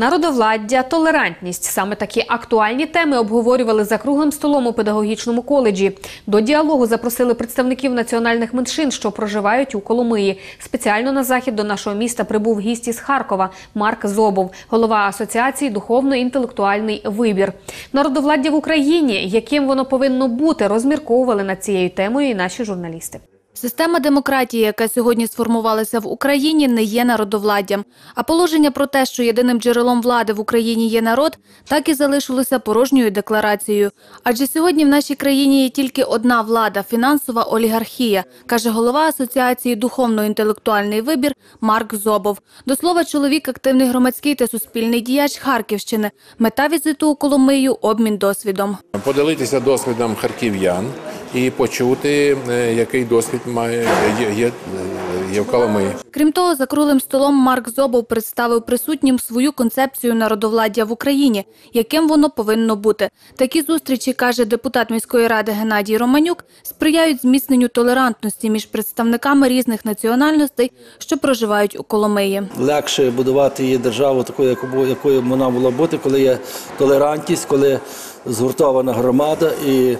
Народовладдя, толерантність саме такі актуальні теми обговорювали за круглим столом у педагогічному коледжі. До діалогу запросили представників національних меншин, що проживають у Коломиї. Спеціально на захід до нашого міста прибув гість із Харкова Марк Зобов, голова асоціації Духовно-інтелектуальний вибір. Народовладдя в Україні, яким воно повинно бути, розмірковували над цією темою і наші журналісти. Система демократії, яка сьогодні сформувалася в Україні, не є народовладдям. А положення про те, що єдиним джерелом влади в Україні є народ, так і залишилося порожньою декларацією. Адже сьогодні в нашій країні є тільки одна влада фінансова олігархія, каже голова асоціації Духовно-інтелектуальний вибір Марк Зобов. До слова, чоловік активний громадський та суспільний діяч Харківщини. Мета візиту у Коломию обмін досвідом. поділитися досвідом харків'ян і почути, е, який досвід має є, є, є в Коломиї. Крім того, за круглим столом Марк Зобов представив присутнім свою концепцію народовладдя в Україні, яким воно повинно бути. Такі зустрічі, каже депутат міської ради Геннадій Романюк, сприяють зміцненню толерантності між представниками різних національностей, що проживають у Коломиї. легше будувати її державу такою, якою вона була бути, коли є толерантність, коли згуртована громада. І,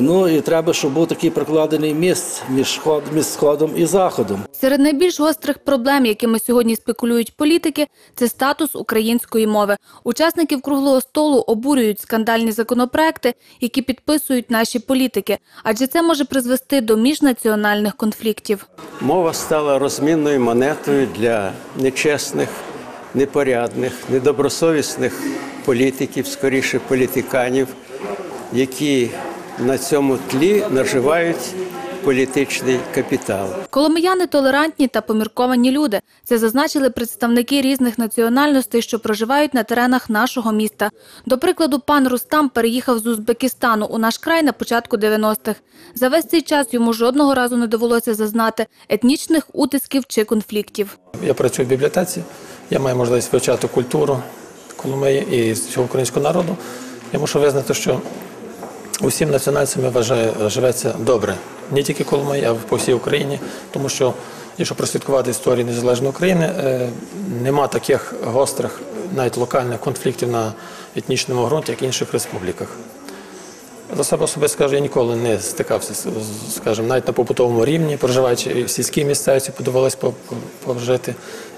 ну, і треба, щоб був такий прокладений міст між сходом і заходом. Серед найбільш гострих проблем, якими сьогодні спекулюють політики, це статус української мови. Учасників круглого столу обурюють скандальні законопроекти, які підписують наші політики, адже це може призвести до міжнаціональних конфліктів. Мова стала розмінною монетою для нечесних, непорядних, недобросовісних політиків, скоріше політиканів, які на цьому тлі наживають політичний капітал. Коломияни толерантні та помірковані люди. Це зазначили представники різних національностей, що проживають на теренах нашого міста. До прикладу, пан Рустам переїхав з Узбекистану у наш край на початку 90-х. За весь цей час йому жодного разу не довелося зазнати етнічних утисків чи конфліктів. Я працюю в бібліотеці, я маю можливість вивчати культуру Коломиї і всього українського народу. Я мушу визнати, що усім національцям я вважаю, живеться добре. Не тільки Коломиї, а по всій Україні, тому що, якщо прослідкувати історію незалежної України, е, нема таких гострих, навіть локальних конфліктів на етнічному ґрунті, як в інших республіках. За себе особисто скажу, я ніколи не стикався, скажімо, навіть на побутовому рівні, проживаючи в сільській місцевості, подобалось по- по- пожити,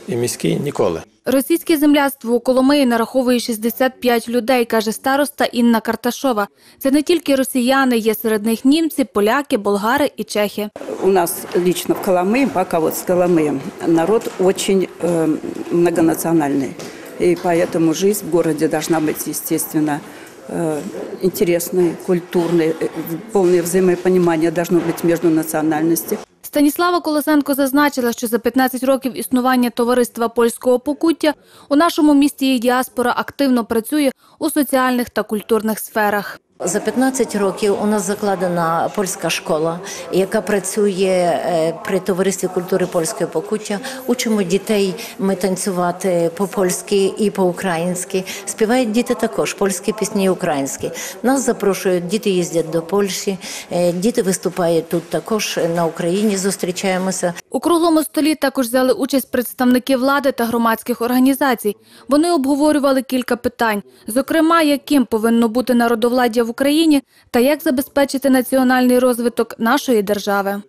і міській ніколи. Російське земляцтво у Коломиї нараховує 65 людей, каже староста Інна Карташова. Це не тільки росіяни, є серед них німці, поляки, болгари і чехи. У нас лично в Коломые, пока вот с Коломыем, народ очень э, многонациональный. И поэтому жизнь в городе должна быть, естественно, э, интересной, культурной. Э, Полное взаимопонимание должно быть между национальностей. Станіслава Колосенко зазначила, що за 15 років існування товариства польського покуття у нашому місті її діаспора активно працює у соціальних та культурних сферах. За 15 років у нас закладена польська школа, яка працює е, при товаристві культури польської покуття. Учимо дітей ми танцювати по-польськи і по-українськи. Співають діти також польські пісні, і українські. Нас запрошують, діти їздять до Польщі, е, діти виступають тут також на Україні. Зустрічаємося. У круглому столі також взяли участь представники влади та громадських організацій. Вони обговорювали кілька питань, зокрема, яким повинно бути народовладдя в Україні та як забезпечити національний розвиток нашої держави.